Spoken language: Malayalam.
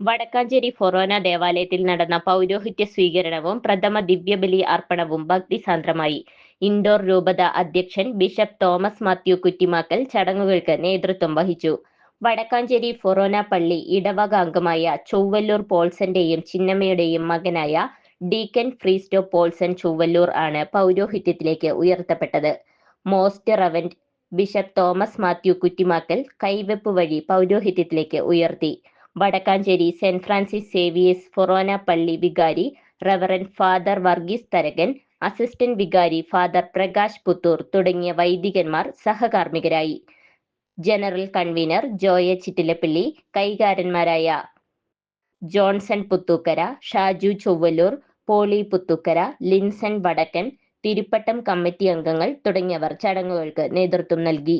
വടക്കാഞ്ചേരി ഫൊറോന ദേവാലയത്തിൽ നടന്ന പൗരോഹിത്യ സ്വീകരണവും പ്രഥമ ദിവ്യബലി അർപ്പണവും ഭക്തിസാന്ദ്രമായി. ഇൻഡോർ രൂപത അധ്യക്ഷൻ ബിഷപ്പ് തോമസ് മാത്യു കുറ്റിമാക്കൽ ചടങ്ങുകൾക്ക് നേതൃത്വം വഹിച്ചു. വടക്കാഞ്ചേരി ഫൊറോന പള്ളി ഇടവക അംഗമായ ചൊവ്വല്ലൂർ പോൾസന്റെയും ചിന്നമ്മയുടെയും മകനായ ഡീക്കൻ ഫ്രീസ്റ്റോ പോൾസൺ ചൊവ്വല്ലൂർ ആണ് പൗരോഹിത്യത്തിലേക്ക് ഉയർത്തപ്പെട്ടത്. Most reverend bishop Thomas Mathew Kuttimakkal കൈവെപ്പ് വഴി പൗരോഹിത്യത്തിലേക്ക് ഉയർത്തി. Vadakkanchery Saint Francis Xavier's forane പള്ളി വികാരി reverend father Varghese Tharakan assistant വികാരി ഫാദർ പ്രകാശ് പുത്തൂർ തുടങ്ങിയ വൈദികന്മാർ സഹകാർമ്മികരായി. ജനറൽ കൺവീനർ ജോയ ചിറ്റിലപ്പള്ളി കൈകാരന്മാരായ ജോൺസൺ പുത്തൂക്കര ഷാജു ചൊവ്വല്ലൂർ പോളി പുത്തൂക്കര ലിൻസൺ വടക്കൻ തിരുപ്പട്ടം കമ്മിറ്റി അംഗങ്ങൾ തുടങ്ങിയവർ ചടങ്ങുകൾക്ക് നേതൃത്വം നൽകി.